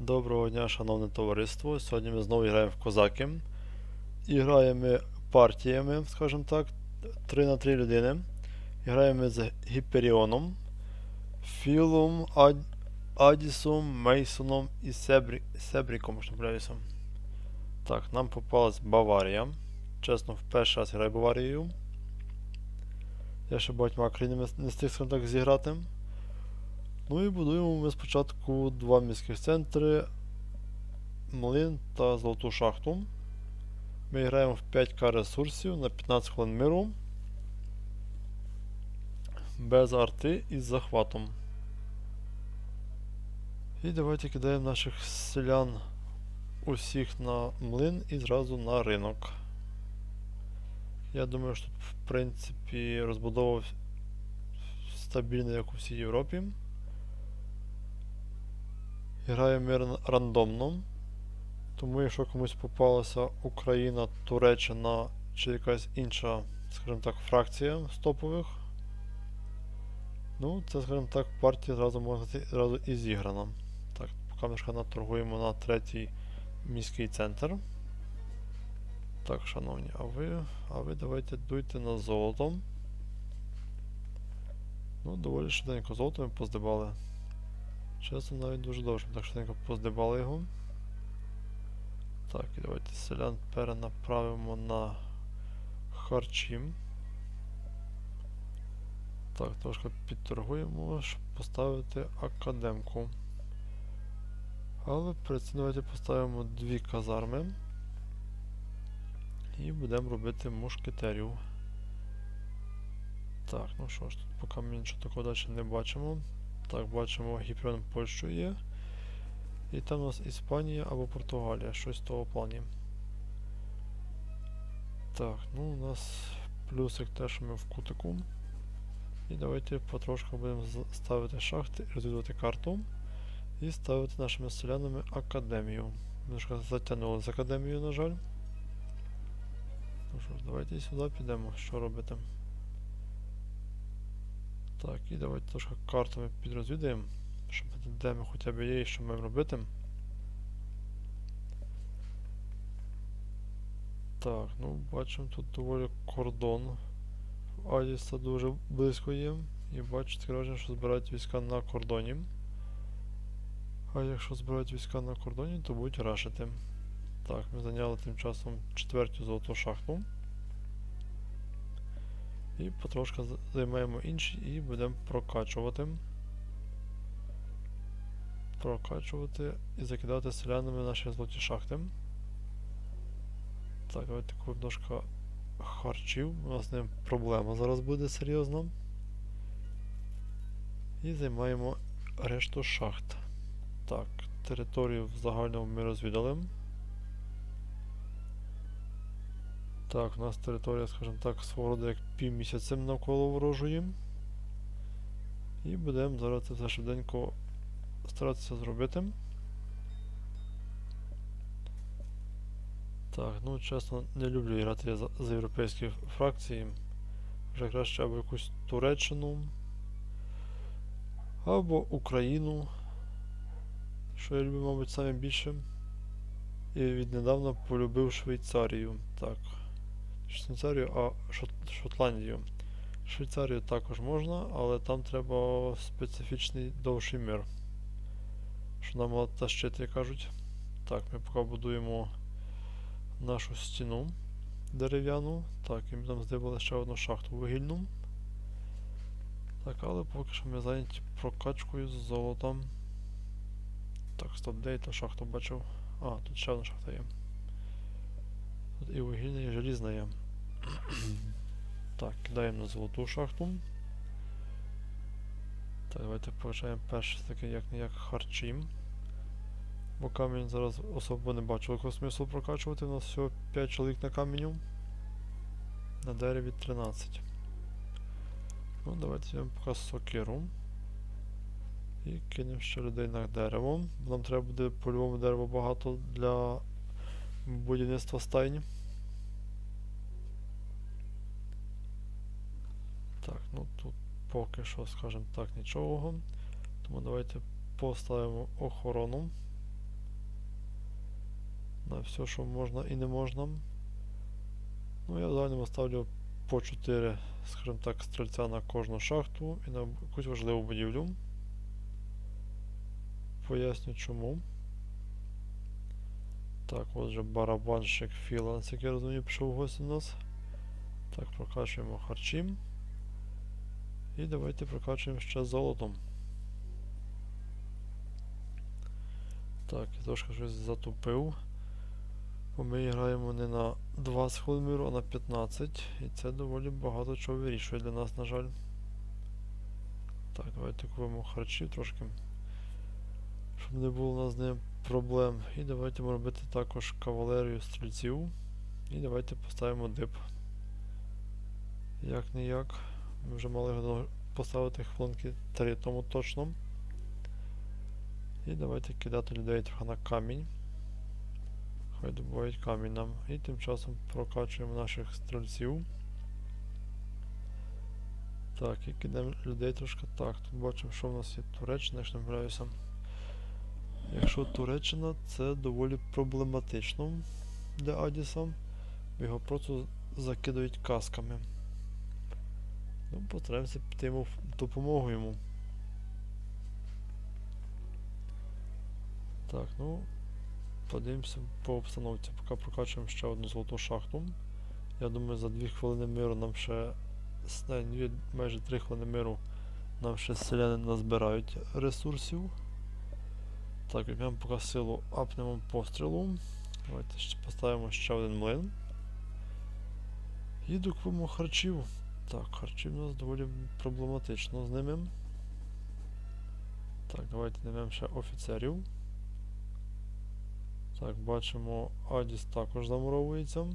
Доброго дня, шановне товариство. Сьогодні ми знову граємо в козаки. І граємо партіями, скажімо так, 3 на 3 людини. І граємо з Гіперіоном, Філом, Ад... Адісом, Мейсоном і Себрі... Себріком, не. Так, нам попалась Баварія. Чесно, в перший раз граю Баварією. Я ще багатьма країнами не встиг, так, зіграти. Ну і будуємо ми спочатку два міських центри, млин та золоту шахту. Ми граємо в 5к ресурсів на 15 хвилин миру. Без арти і з захватом. І давайте кидаємо наших селян усіх на млин і зразу на ринок. Я думаю, що тут, в принципі, розбудова стабільна, як у всій Європі. Граємо ран- рандомно. Тому якщо комусь попалася Україна, Туреччина чи якась інша, скажімо так, фракція з топових, ну, це, скажімо так, партія зразу можна зразу і зіграна. Так, поки ми шкана на третій міський центр. Так, шановні, а ви, а ви давайте дуйте на золото. Ну, доволі швиденько золото ми поздибали. Чесно, навіть дуже щоб так швиденько поздибали його. Так, і давайте селян перенаправимо на харчі. Так, трошки підторгуємо, щоб поставити академку. Але перед цим давайте поставимо дві казарми. І будемо робити мушкетерів. Так, ну що ж, тут поки ми нічого такого далі не бачимо. Так, бачимо Гіпріон Польщу є. І там у нас Іспанія або Португалія, щось в того плані. Так, ну у нас плюсик те, що ми в кутику. І давайте потрошку будемо ставити шахти, розвідувати карту. І ставити нашими селянами академію. Ж затягнули з академією, на жаль. Ну що ж, давайте сюди підемо, що робити. Так, і давайте трошки карту ми підрозвідаємо, щоб де ми хоча б є і що маємо робити. Так, ну бачимо тут доволі кордон. Адіса дуже близько є. І бачите, враження, що збирають війська на кордоні. А якщо збирають війська на кордоні, то будуть рашити. Так, ми зайняли тим часом четверту золоту шахту. І потрошки займаємо інші і будемо прокачувати. Прокачувати і закидати селянами наші золоті шахти. Так, давайте кордошка харчів. У нас ним проблема зараз буде серйозно. І займаємо решту шахт. Так, територію в загальному ми розвідали. Так, у нас територія, скажімо так, свого як півмісяцем навколо ворожої. І будемо зараз це все швиденько старатися зробити. Так, ну чесно, не люблю грати за, за європейські фракції. Вже краще або якусь Туреччину, або Україну, що я люблю, мабуть, саме. І віднедавна полюбив Швейцарію. Так. Швейцарію, а Шот- Шотландію. Швейцарію також можна, але там треба специфічний довший мир. Що нам мало тащити, кажуть. Так, ми поки будуємо нашу стіну дерев'яну. Так, і ми там здивили ще одну шахту вугільну. Так, але поки що ми зайняті прокачкою з золотом. Так, стоп, де я ту шахту бачив? А, тут ще одна шахта є. Тут і вугільна, і желізна є. так, кидаємо на золоту шахту. Так, давайте покачаємо перше таке як не як харчі. Бо камінь зараз особо не бачу якого смислу прокачувати. У нас всього 5 чоловік на каменю. На дереві 13. Ну, давайте візьмемо поки сокиру. І кинемо ще людей на дерево. Нам треба буде по-любому дерева багато для будівництва стайні. Так, ну тут поки що, скажімо так, нічого. Тому давайте поставимо охорону. на все, що можна і не можна. Ну, я в загальному ставлю по 4, скажімо так, стрільця на кожну шахту і на якусь важливу будівлю. Поясню чому. Так, отже, барабанщик філанс, як я розумію, пішов в гості до нас. Так, прокачуємо харчі. І давайте прокачуємо ще золотом. Так, я трошки щось затупив. Бо ми граємо не на 20 хвилин миру, а на 15. І це доволі багато чого вирішує для нас, на жаль. Так, давайте купимо харчів трошки. Щоб не було у нас з ним проблем. І давайте будемо робити також кавалерію стрільців. І давайте поставимо дип. Як не як. Ми вже мали поставити хвилинки 3 тому точно. І давайте кидати людей трохи на камінь. Хай добувають камінь нам. І тим часом прокачуємо наших стрільців. Так, і кидаємо людей трошки так. Тут бачимо, що в нас є Туреччина, якщо не помиляюся. Якщо Туреччина, це доволі проблематично для Адіса. Його просто закидають касками. Ну, постараємося піти йому допомогу йому. Так, ну. Подивимося по обстановці. Поки прокачуємо ще одну золоту шахту. Я думаю, за 2 хвилини миру нам ще. не, майже 3 хвилини миру нам ще селяни назбирають ресурсів. Так, візьмемо поки силу апнемо пострілу. Давайте ще поставимо ще один млин. І докупимо харчів. Так, харчів у нас доволі проблематично з ними. Так, давайте наймемо ще офіцерів. Так, бачимо, Адіс також замуровується.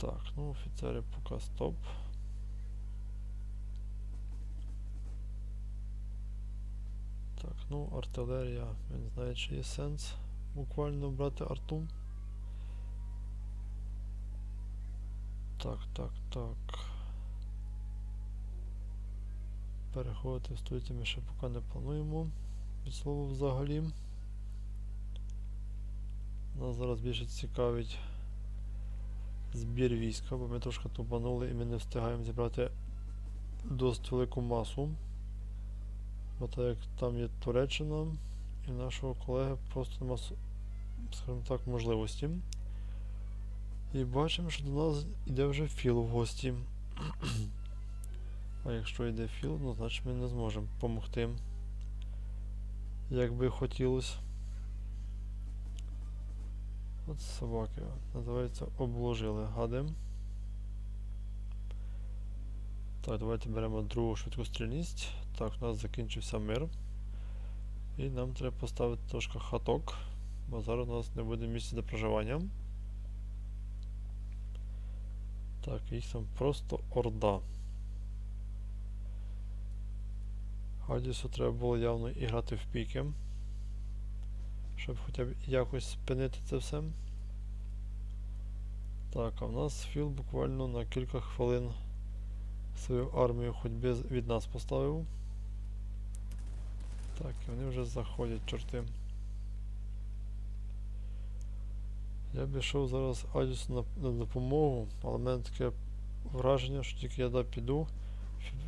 Так, ну офіцери поки стоп. Так, ну артилерія, я не знаю, чи є сенс буквально брати арту. Так, так, так. Переходити століття ми ще поки не плануємо. Від слова взагалі. Нас зараз більше цікавить збір війська, бо ми трошки тупанули і ми не встигаємо зібрати досить велику масу. Бо так як там є Туреччина, і нашого колеги просто нема, скажімо так, можливості. І бачимо, що до нас йде вже Філ в гості. а якщо йде Філ, ну значить ми не зможемо допомогти. Як би хотілося. От собаки. Називається обложили гади. Так, давайте беремо другу швидкострільність. Так, у нас закінчився мир. І нам треба поставити трошки хаток, бо зараз у нас не буде місця для проживання. Так, їх там просто орда. Гадісу треба було явно і грати в піки, щоб хоча б якось спинити це все. Так, а в нас Філ буквально на кілька хвилин свою армію ходьби з- від нас поставив. Так, і вони вже заходять, чорти. Я б йшов зараз Адісу на, на допомогу, але в мене таке враження, що тільки я да піду,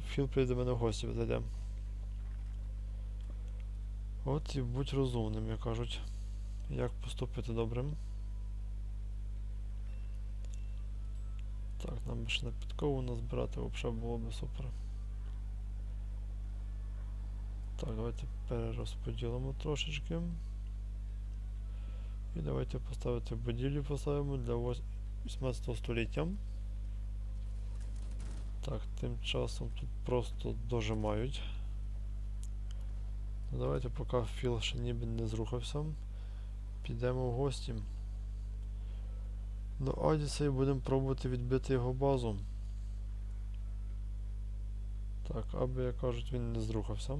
Філ прийде мене в гості зайде. От і будь розумним, як кажуть. Як поступити добрим. Так, нам би ще на підкову назбирати взагалі було б супер. Так, давайте перерозподілимо трошечки. І давайте поставити будівлю поставимо для 18 століття. Так, тим часом тут просто дожимають. Ну, давайте поки Філ ще ніби не зрухався. Підемо в гості. До Адіса будемо пробувати відбити його базу. Так, аби, як кажуть, він не зрухався.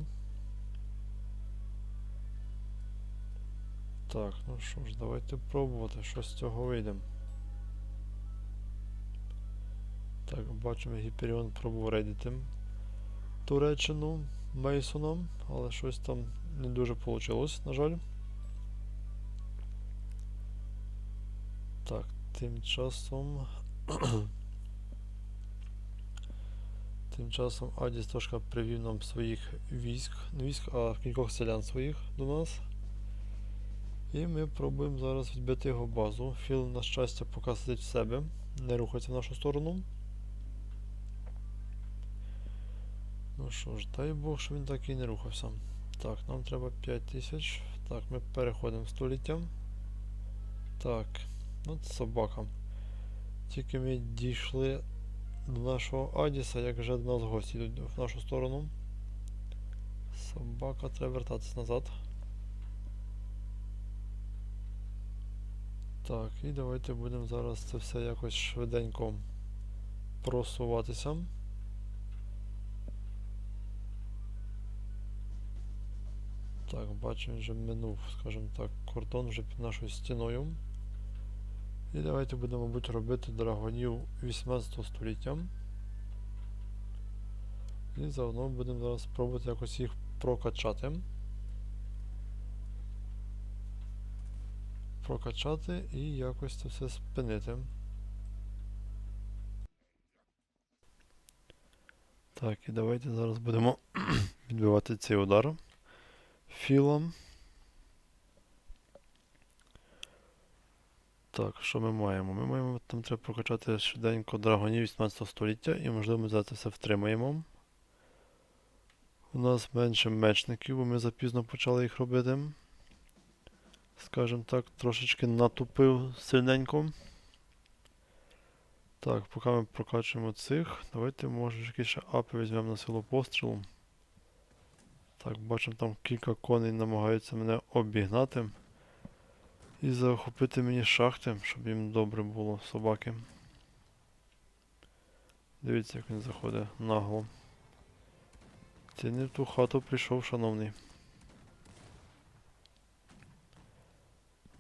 Так, ну що ж, давайте пробувати, що з цього вийде. Так, бачимо, Гіперіон пробував рейдити Туреччину Мейсоном, але щось там не дуже вийшло, на жаль. Так, тим часом. Тим часом Адіс трошки привів нам своїх військ, не військ, а кількох селян своїх до нас. І ми пробуємо зараз відбити його базу. Філ, на щастя, поки сидить в себе, не рухається в нашу сторону. Ну що ж, дай Бог, що він так і не рухався. Так, нам треба 5000. Так, ми переходимо в століття. Так, ну це собака. Тільки ми дійшли до нашого Адіса, як вже до нас гості йдуть в нашу сторону. Собака треба вертатися назад. Так, і давайте будемо зараз це все якось швиденько просуватися. Так, бачимо, вже минув, скажімо так, кордон вже під нашою стіною. І давайте будемо, мабуть, робити драгонів 18 століття. І заодно будемо зараз спробувати якось їх прокачати. Прокачати і якось це все спинити. Так, і давайте зараз будемо відбивати цей удар філом. Так, що ми маємо? Ми маємо там треба прокачати швиденько драгонів 18 століття і можливо ми за це все втримаємо. У нас менше мечників, бо ми запізно почали їх робити. Скажімо так, трошечки натупив сильненько. Так, поки ми прокачуємо цих, давайте може якісь ще апи візьмемо на силу пострілу. Так, бачимо, там кілька коней намагаються мене обігнати. І захопити мені шахти, щоб їм добре було собаки. Дивіться, як він заходить нагло. Ти не в ту хату прийшов, шановний.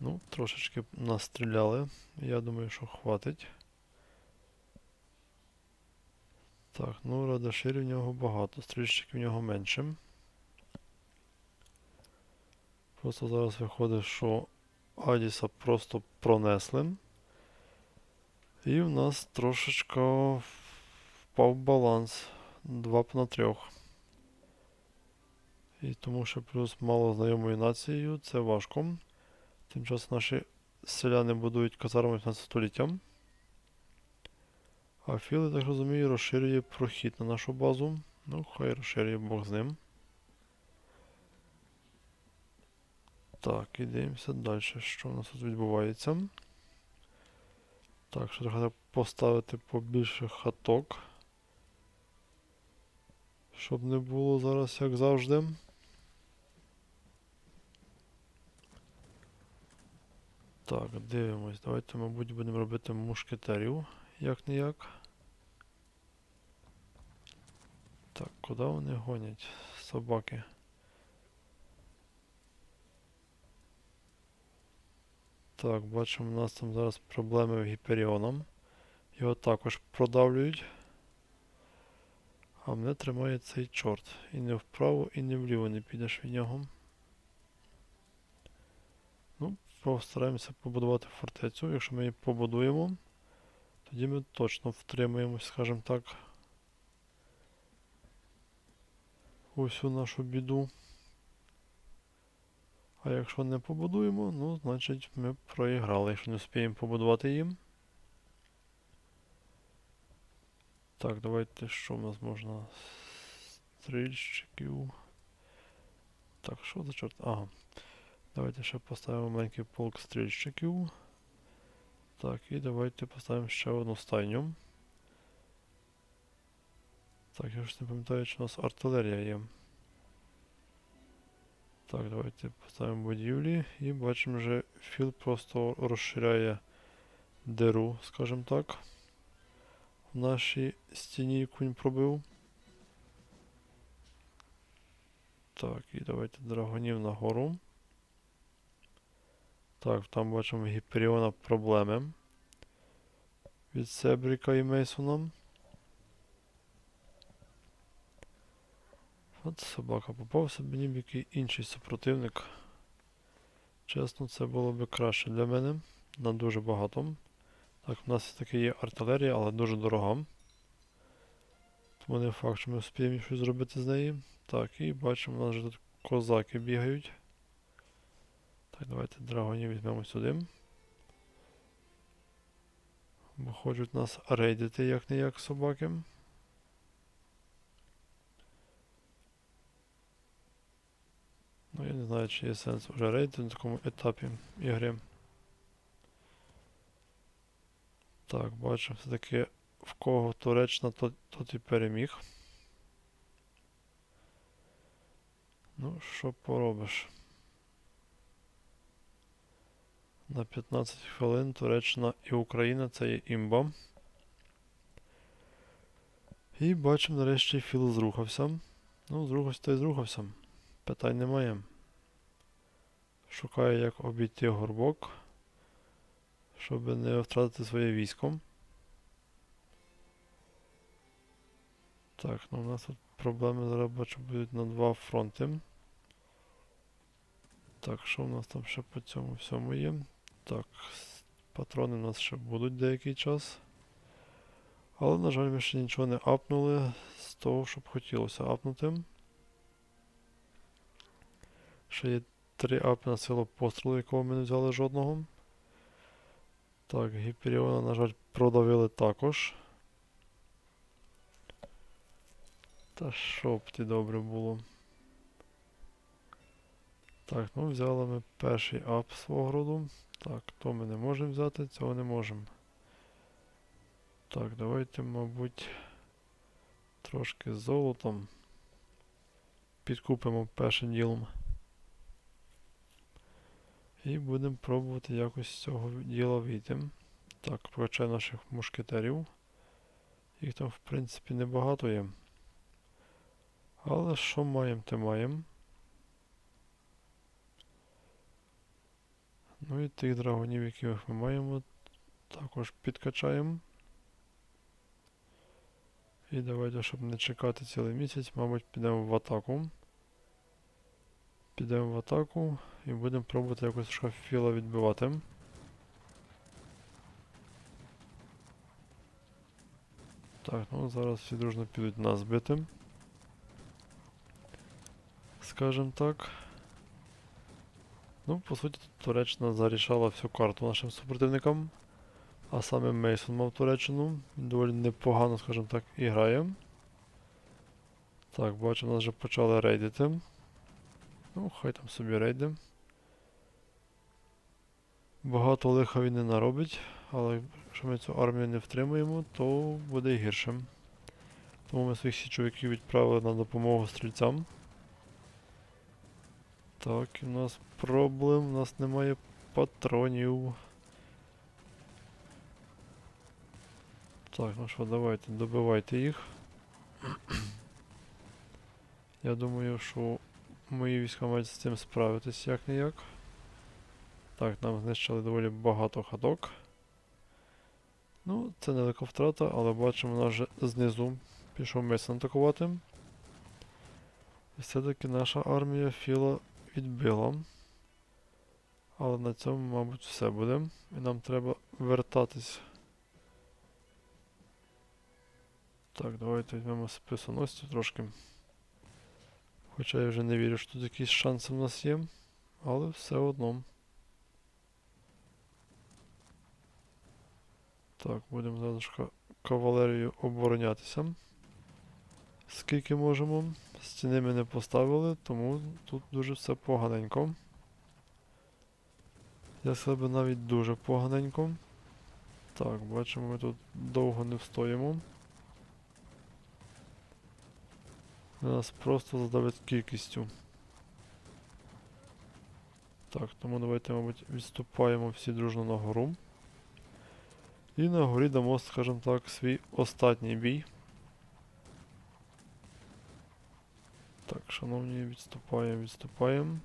Ну, трошечки настріляли. Я думаю, що хватить. Так, ну радаширів в нього багато, стрільщиків в нього менше. Просто зараз виходить, що Адіса просто пронесли. І в нас трошечка впав баланс 2 на 3. І тому що плюс мало знайомою нацією, це важко. Тим часом наші селяни будують казарми 15 століття. А Філ, я так розумію, розширює прохід на нашу базу. Ну, хай розширює Бог з ним. Так, і дивимося далі, що у нас тут відбувається. Так, що треба поставити побільше хаток. Щоб не було зараз, як завжди. Так, дивимось. Давайте, мабуть, будемо робити мушкетерів, як не як. Так, куди вони гонять? Собаки. Так, бачимо, у нас там зараз проблеми в Гіперіоном. Його також продавлюють. А мене тримає цей чорт. І не вправо, і не вліво не підеш від нього. Ну, постараємося побудувати фортецю. Якщо ми її побудуємо, тоді ми точно втримаємось, скажімо так. Усю нашу біду. А якщо не побудуємо, ну, значить ми проіграли, якщо не встигнемо побудувати їм. Так, давайте що в нас можна. Стрільщиків. Так, що за чорт? Ага. Давайте ще поставимо маленький полк стрільщиків. Так, і давайте поставимо ще одну стайню. Так, я ж не пам'ятаю, чи у нас артилерія є. Так, давайте поставимо будівлі і бачимо, що філ просто розширяє диру, скажімо так. В нашій стіні, він пробив. Так, і давайте драгонів нагору. Так, там бачимо Гіперіона проблеми. Від Себріка і Мейсона. От собака попався б ніби який інший супротивник. Чесно, це було б краще для мене, на дуже багато. Так, у нас таки є артилерія, але дуже дорога. Тому не факт, що ми встигнемо щось зробити з неї. Так, і бачимо, у нас вже тут козаки бігають. Так, давайте драгонів візьмемо сюди. Бо хочуть нас рейдити як не як собаки. Ну, я не знаю, чи є сенс вже рейдити на такому етапі ігри. Так, бачимо, все-таки в кого Туреччина, тот, тот і переміг. Ну, що поробиш? На 15 хвилин Туреччина і Україна це є імба. І бачимо, нарешті Філ зрухався. Ну, зрухався то й зрухався. Питань немає. Шукає, як обійти горбок, щоб не втратити своє військо. Так, ну у нас тут проблеми зараз бачу будуть на два фронти. Так, що в нас там ще по цьому всьому є? Так, патрони у нас ще будуть деякий час. Але, на жаль, ми ще нічого не апнули з того, щоб хотілося апнути. Ще є три апи на силу пострілу, якого ми не взяли жодного. Так, Гіперіона, на жаль, продавили також. Та щоб ті добре було. Так, ну взяли ми перший ап свого роду. Так, то ми не можемо взяти, цього не можемо. Так, давайте, мабуть, трошки з золотом підкупимо першим ділом. І будемо пробувати якось з цього діла вийти. Так, прокачаю наших мушкетерів. Їх там, в принципі, небагато є. Але що маємо, те маємо. Ну і тих драгонів, яких ми маємо, також підкачаємо. І давайте, щоб не чекати цілий місяць, мабуть, підемо в атаку. Підемо в атаку і будемо пробувати якось трошки філа відбивати. Так, ну зараз всі дружно підуть нас бити. Скажем так. Ну, по суті, Туреччина зарішала всю карту нашим супротивникам. А саме Мейсон мав Туреччину. Він доволі непогано, скажімо так, і грає. Так, бачу, нас вже почали рейдити. Ну, хай там собі рейди. Багато лиха він не наробить, але якщо ми цю армію не втримуємо, то буде й гірше. Тому ми своїх січовиків відправили на допомогу стрільцям. Так, в нас проблем, у нас немає патронів. Так, ну що, давайте, добивайте їх. Я думаю, що мої війська мають з цим справитись як не як. Так, нам знищили доволі багато хаток. Ну, це невелика втрата, але бачимо, у нас вже знизу пішов Мейсон атакувати. І все-таки наша армія Філа відбила. Але на цьому, мабуть, все буде. І нам треба вертатись. Так, давайте візьмемо списоносцю трошки. Хоча я вже не вірю, що тут якісь шанси в нас є. Але все одно. Так, будемо залишка кавалерію оборонятися. Скільки можемо. Стіни ми не поставили, тому тут дуже все поганенько. Я себе навіть дуже поганенько. Так, бачимо, ми тут довго не встоїмо. Нас просто задавить кількістю. Так, тому давайте, мабуть, відступаємо всі дружно на гору. І на горі дамо, скажімо так, свій останній бій. Так, шановні, відступаємо, відступаємо.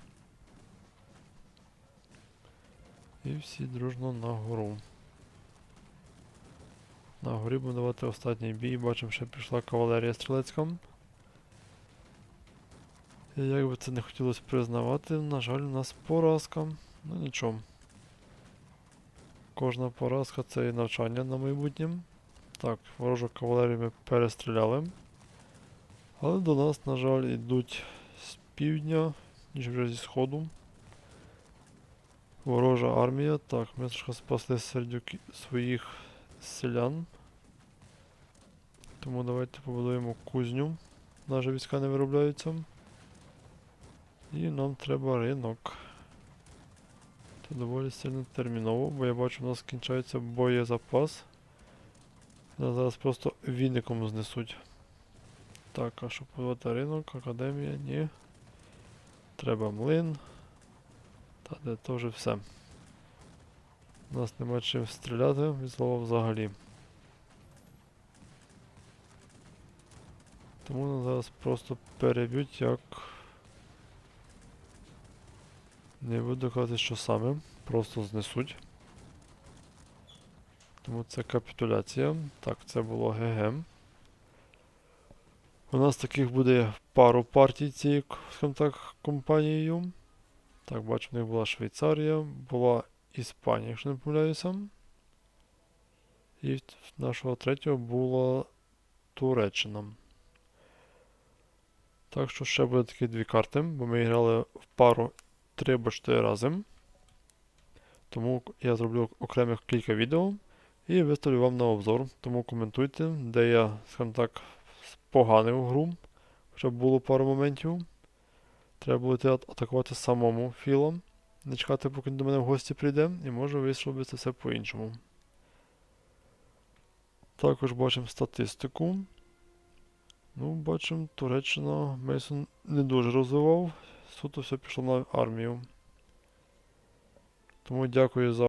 І всі дружно на гору. На горі будемо давати останній бій. Бачимо, ще пішла кавалерія стрілецька. І як би це не хотілося признавати, на жаль, у нас поразка. Ну нічого. кожна поразка це і навчання на майбутнє. Так, ворожу кавалерію ми перестріляли. Але до нас, на жаль, йдуть з півдня, ніж вже зі сходу. Ворожа армія. Так, ми трошки спасли сердюки своїх селян. Тому давайте побудуємо кузню. Наші війська не виробляються. І нам треба ринок. Це доволі сильно терміново, бо я бачу, у нас кінчається боєзапас. Нас зараз просто віником знесуть. Так, а щоб подавати ринок, академія, ні. Треба млин. Та де то вже все. У нас нема чим стріляти від слова взагалі. Тому нас зараз просто переб'ють як. Не буду казати, що саме. Просто знесуть. Тому це капітуляція. Так, це було ГГ. У нас таких буде пару партій цією, компанією. Так, бачу, в них була Швейцарія, була Іспанія, якщо не помиляюся. І нашого третього була Туреччина. Так що ще буде такі дві карти, бо ми грали в пару 3 або 4 рази. Тому я зроблю окремих кілька відео і виставлю вам на обзор. Тому коментуйте, де я, скажімо так, поганив гру. Хоча було пару моментів. Треба йти атакувати самому Філом. Не чекати, поки до мене в гості прийде, і може вийшло би це все по-іншому. Також бачимо статистику. Ну, бачимо, Туреччина Мейсон не дуже розвивав. Суто все пішло на армію. Тому дякую за